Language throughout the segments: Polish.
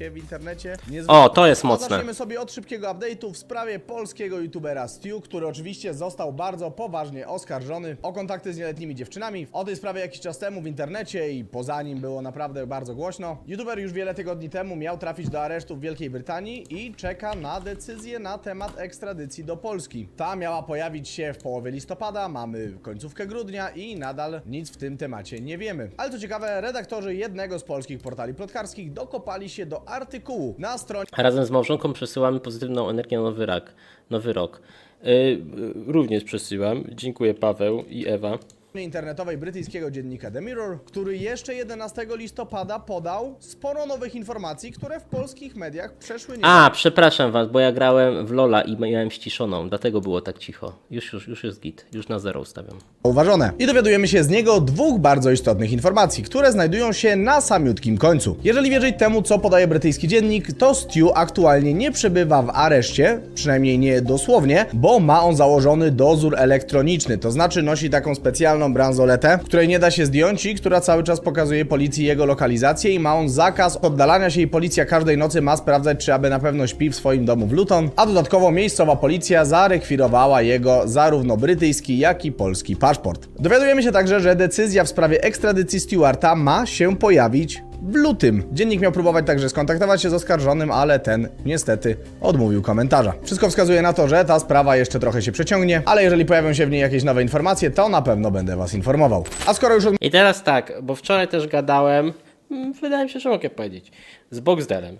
się w internecie. Nie O, to jest mocne. Zaczniemy sobie od szybkiego update'u w sprawie polskiego youtubera Stu, który oczywiście został bardzo poważnie oskarżony o kontakty z nieletnimi dziewczynami. O tej sprawie jakiś czas temu w internecie i poza nim było naprawdę bardzo głośno. YouTuber już wiele tygodni temu miał trafić do aresztu w Wielkiej Brytanii i czeka na decyzję na temat ekstradycji do Polski. Ta miała pojawić się w połowie listopada, mamy końcówkę grudnia i nadal nic w tym temacie nie wiemy. Ale co ciekawe, redaktorzy jednego z polskich portali plotkarskich dokopali się do artykułu na stronie Razem z małżonką przesyłamy pozytywną energię na nowy, rak, nowy rok. Yy, również przesyłam. Dziękuję Paweł i Ewa. Internetowej brytyjskiego dziennika The Mirror, który jeszcze 11 listopada podał sporo nowych informacji, które w polskich mediach przeszły nie. A, przepraszam was, bo ja grałem w Lola i miałem ściszoną, dlatego było tak cicho. Już, już, już jest git, już na zero ustawiam. zauważone. I dowiadujemy się z niego dwóch bardzo istotnych informacji, które znajdują się na samiutkim końcu. Jeżeli wierzyć temu, co podaje brytyjski dziennik, to Stu aktualnie nie przebywa w areszcie, przynajmniej nie dosłownie, bo ma on założony dozór elektroniczny, to znaczy nosi taką specjalną bransoletę, której nie da się zdjąć i która cały czas pokazuje policji jego lokalizację i ma on zakaz oddalania się i policja każdej nocy ma sprawdzać, czy aby na pewno śpi w swoim domu w Luton, a dodatkowo miejscowa policja zarekwirowała jego zarówno brytyjski, jak i polski paszport. Dowiadujemy się także, że decyzja w sprawie ekstradycji Stewarta ma się pojawić w lutym. Dziennik miał próbować także skontaktować się z oskarżonym, ale ten niestety odmówił komentarza. Wszystko wskazuje na to, że ta sprawa jeszcze trochę się przeciągnie, ale jeżeli pojawią się w niej jakieś nowe informacje, to na pewno będę Was informował. A skoro już I teraz tak, bo wczoraj też gadałem, mm, wydaje mi się, że mogę powiedzieć, z Boxdelem.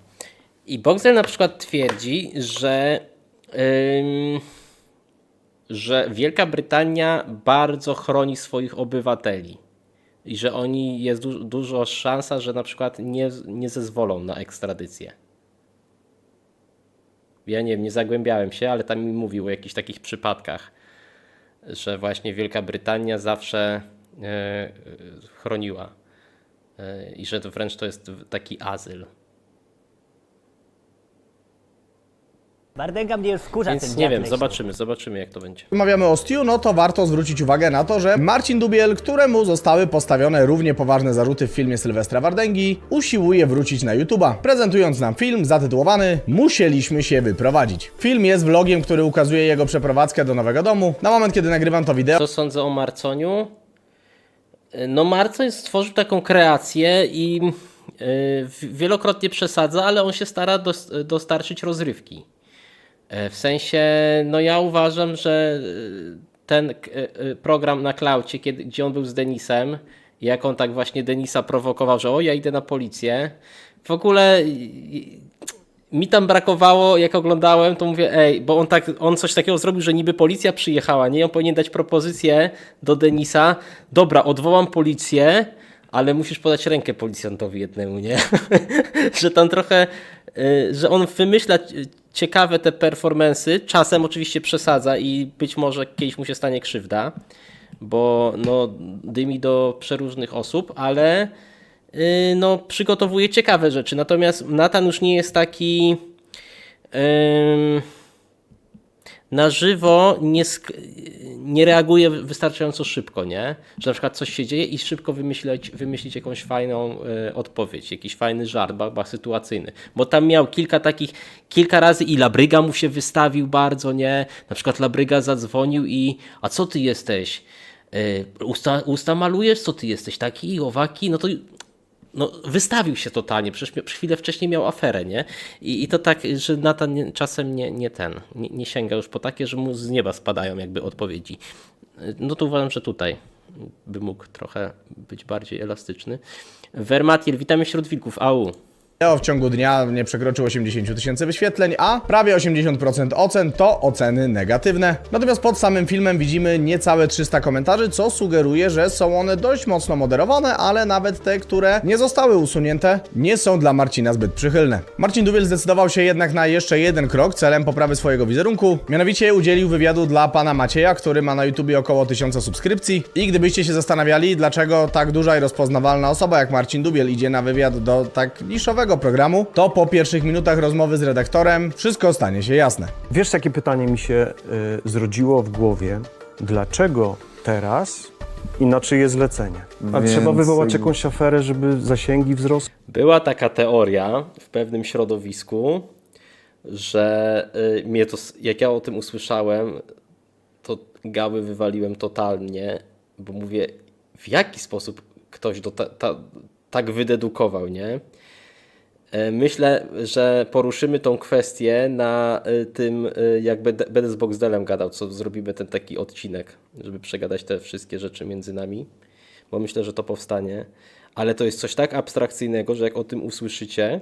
I Boxdel na przykład twierdzi, że, że Wielka Brytania bardzo chroni swoich obywateli. I że oni jest du- dużo szansa, że na przykład nie, nie zezwolą na ekstradycję. Ja nie wiem, nie zagłębiałem się, ale tam mi mówił o jakichś takich przypadkach, że właśnie Wielka Brytania zawsze e, chroniła e, i że to wręcz to jest taki azyl. Wardęga mnie już wkurza Więc ten nie wiem, zobaczymy, zobaczymy jak to będzie. rozmawiamy o Stu, no to warto zwrócić uwagę na to, że Marcin Dubiel, któremu zostały postawione równie poważne zarzuty w filmie Sylwestra Wardęgi, usiłuje wrócić na YouTube'a, prezentując nam film zatytułowany Musieliśmy się wyprowadzić. Film jest vlogiem, który ukazuje jego przeprowadzkę do nowego domu. Na moment, kiedy nagrywam to wideo, Co sądzę o Marconiu? No Marcoń stworzył taką kreację i w- wielokrotnie przesadza, ale on się stara dos- dostarczyć rozrywki. E, W sensie, no ja uważam, że e, ten e, program na klaucie, kiedy, gdzie on był z Denisem, jak on tak właśnie Denisa prowokował, że o ja idę na policję, w ogóle mi tam brakowało, jak oglądałem, to mówię, ej, bo on, tak, on coś takiego zrobił, że niby policja przyjechała, nie? On powinien dać propozycję do Denisa, dobra, odwołam policję, ale musisz podać rękę policjantowi jednemu, nie? że tam trochę, że on wymyśla y, ciekawe te performance'y, czasem oczywiście przesadza i być może kiedyś mu się stanie krzywda, bo no, dymi do przeróżnych osób, ale yy, no, przygotowuje ciekawe rzeczy. Natomiast Natan już nie jest taki ym, na żywo nie, nie reaguje wystarczająco szybko, nie? Że na przykład coś się dzieje i szybko wymyśleć, wymyślić jakąś fajną y, odpowiedź, jakiś fajny żart, ba, ba, sytuacyjny. Bo tam miał kilka takich, kilka razy i Labryga mu się wystawił bardzo, nie? Na przykład Labryga zadzwonił i a co ty jesteś? Y, usta, usta malujesz? Co ty jesteś? Taki, owaki? No to no, wystawił się totalnie, przecież chwilę wcześniej miał aferę, nie? I, i to tak, że Natan nie, czasem nie, nie ten, nie, nie sięga już po takie, że mu z nieba spadają jakby odpowiedzi. No to uważam, że tutaj by mógł trochę być bardziej elastyczny. Vermatiel, witamy wśród wilków, au. W ciągu dnia nie przekroczył 80 tysięcy wyświetleń, a prawie 80% ocen to oceny negatywne. Natomiast pod samym filmem widzimy niecałe 300 komentarzy, co sugeruje, że są one dość mocno moderowane, ale nawet te, które nie zostały usunięte, nie są dla Marcina zbyt przychylne. Marcin Dubiel zdecydował się jednak na jeszcze jeden krok celem poprawy swojego wizerunku, mianowicie udzielił wywiadu dla pana Macieja, który ma na YouTubie około 1000 subskrypcji i gdybyście się zastanawiali, dlaczego tak duża i rozpoznawalna osoba jak Marcin Dubiel idzie na wywiad do tak niszowego programu, to po pierwszych minutach rozmowy z redaktorem wszystko stanie się jasne. Wiesz, jakie pytanie mi się y, zrodziło w głowie? Dlaczego teraz i na czyje zlecenie. A Więc trzeba wywołać jakby- jakąś aferę, żeby zasięgi wzrosły. Była taka teoria w pewnym środowisku, że y, mnie to, s- jak ja o tym usłyszałem, to gały wywaliłem totalnie, bo mówię, w jaki sposób ktoś do ta, ta, tak wydedukował, nie? E, Myślę, że poruszymy tą kwestię na y, tym, y, jak będę, z Boxdelem gadał, co zrobimy ten taki odcinek, żeby przegadać te wszystkie rzeczy między nami, bo myślę, że to powstanie. Ale to jest coś tak abstrakcyjnego, że jak o tym usłyszycie,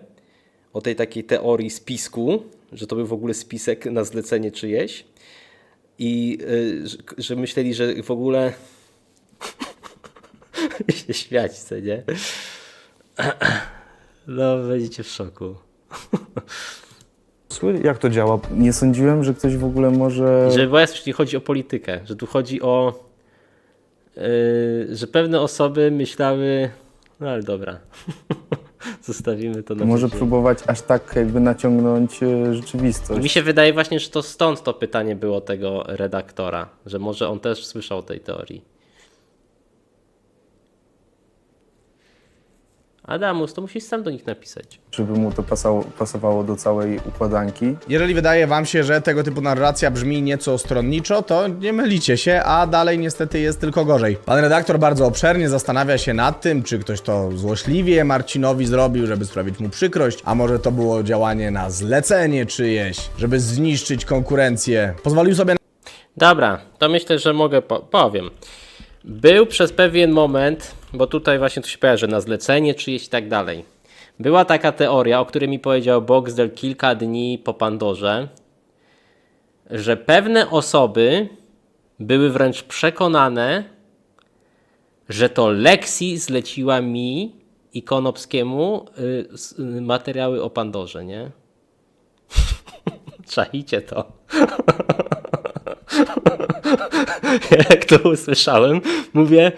o tej takiej teorii spisku, że to był w ogóle spisek na zlecenie czyjeś i że myśleli, że w ogóle się śmiać chce, nie? No, będziecie w szoku. Jak to działa? Nie sądziłem, że ktoś w ogóle może... Że bo jeśli chodzi o politykę, że tu chodzi o, yy, że pewne osoby myślały, no ale dobra, zostawimy to na Może później. próbować aż tak jakby naciągnąć e, rzeczywistość. Mi się wydaje właśnie, że to stąd to pytanie było tego redaktora, że może on też słyszał o tej teorii. Adamus, to musisz sam do nich napisać. żeby mu to pasało, pasowało do całej układanki. Jeżeli wydaje wam się, że tego typu narracja brzmi nieco stronniczo, to nie mylicie się, a dalej niestety jest tylko gorzej. Pan redaktor bardzo obszernie zastanawia się nad tym, czy ktoś to złośliwie Marcinowi zrobił, żeby sprawić mu przykrość, a może to było działanie na zlecenie czyjeś, żeby zniszczyć konkurencję. Pozwolił sobie Dobra, to myślę, że mogę po powiem. Był przez pewien moment, bo tutaj właśnie to się pojawia, że na zlecenie czyjeś i tak dalej. Była taka teoria, o której mi powiedział Boxdel kilka dni po Pandorze, że pewne osoby były wręcz przekonane, że to Lexi zleciła mi i Konopskiemu y, y, materiały o Pandorze, nie? Czaicie to. Jak to usłyszałem, mówię,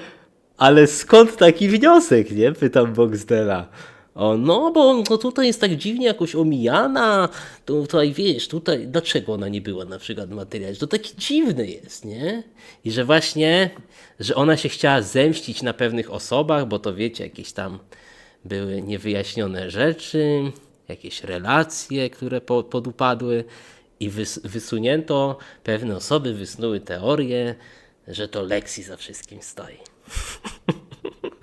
ale skąd taki wniosek, nie? Pytam Boxdela. O, no bo no tutaj jest tak dziwnie jakoś omijana, to tutaj wiesz, tutaj, dlaczego ona nie była na przykład materiał, to taki dziwny jest, nie? I że właśnie, że ona się chciała zemścić na pewnych osobach, bo to wiecie, jakieś tam były niewyjaśnione rzeczy, jakieś relacje, które po, podupadły i wys, wysunięto, pewne osoby wysnuły teorię, że to Lexi za wszystkim stoi.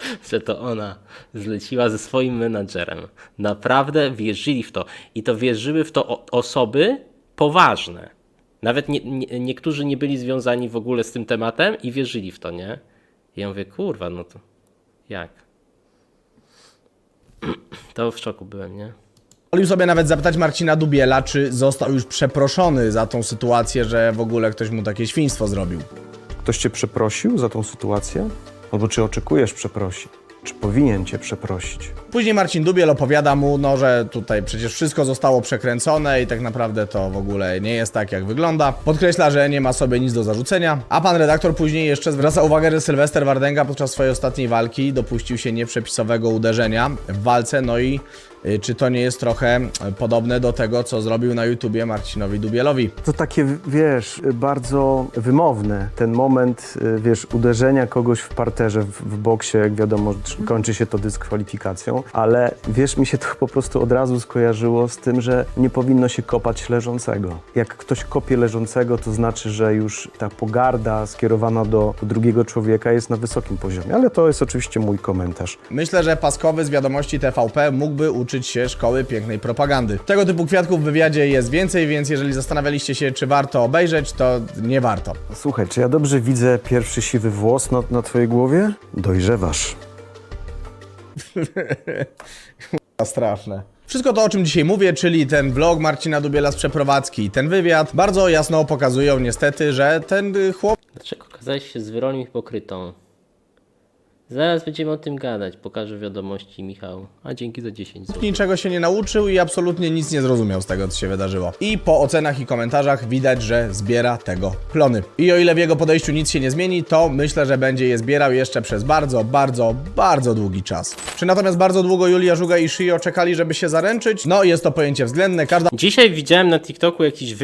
że to ona zleciła ze swoim menadżerem. Naprawdę wierzyli w to. I to wierzyły w to osoby poważne. Nawet nie, nie, niektórzy nie byli związani w ogóle z tym tematem i wierzyli w to, nie? I ja mówię, kurwa, no to jak? To w szoku byłem, nie? Pozwolił sobie nawet zapytać Marcina Dubiela, czy został już przeproszony za tą sytuację, że w ogóle ktoś mu takie świństwo zrobił. Ktoś cię przeprosił za tą sytuację? Albo czy oczekujesz przeprosi? Czy powinien cię przeprosić? Później Marcin Dubiel opowiada mu, no, że tutaj przecież wszystko zostało przekręcone i tak naprawdę to w ogóle nie jest tak, jak wygląda. Podkreśla, że nie ma sobie nic do zarzucenia, a pan redaktor później jeszcze zwraca uwagę, że Sylwester Wardęga podczas swojej ostatniej walki dopuścił się nieprzepisowego uderzenia w walce, no i czy to nie jest trochę y, podobne do tego, co zrobił na YouTubie Marcinowi Dubielowi. To takie, wiesz, bardzo wymowne. Ten moment, y, wiesz, uderzenia kogoś w parterze, w, w boksie, jak wiadomo, kończy się to dyskwalifikacją, ale wiesz, mi się to po prostu od razu skojarzyło z tym, że nie powinno się kopać leżącego. Jak ktoś kopie leżącego, to znaczy, że już ta pogarda skierowana do, do drugiego człowieka jest na wysokim poziomie, ale to jest oczywiście mój komentarz. Myślę, że Paskowy z wiadomości TVP mógłby uczyć się szkoły pięknej propagandy. Tego typu kwiatków w wywiadzie jest więcej, więc jeżeli zastanawialiście się, czy warto obejrzeć, to nie warto. Słuchaj, czy ja dobrze widzę pierwszy siwy włos na, na twojej głowie? Dojrzewasz. Straszne. Wszystko to, o czym dzisiaj mówię, czyli ten vlog Marcina Dubiela z przeprowadzki i ten wywiad, bardzo jasno pokazują niestety, że ten y, chłop Dlaczego kazałeś się z Weronią hipokrytą? Zaraz będziemy o tym gadać. Pokażę wiadomości, Michał. A dzięki za 10 zł. niczego się nie nauczył i absolutnie nic nie zrozumiał z tego, co się wydarzyło. I po ocenach i komentarzach widać, że zbiera tego plony. I o ile w jego podejściu nic się nie zmieni, to myślę, że będzie je zbierał jeszcze przez bardzo, bardzo, bardzo długi czas. Czy natomiast bardzo długo Julia Żuga i Shio czekali, żeby się zaręczyć? No, jest to pojęcie względne. Każda Dzisiaj widziałem na TikToku jakiś wywiad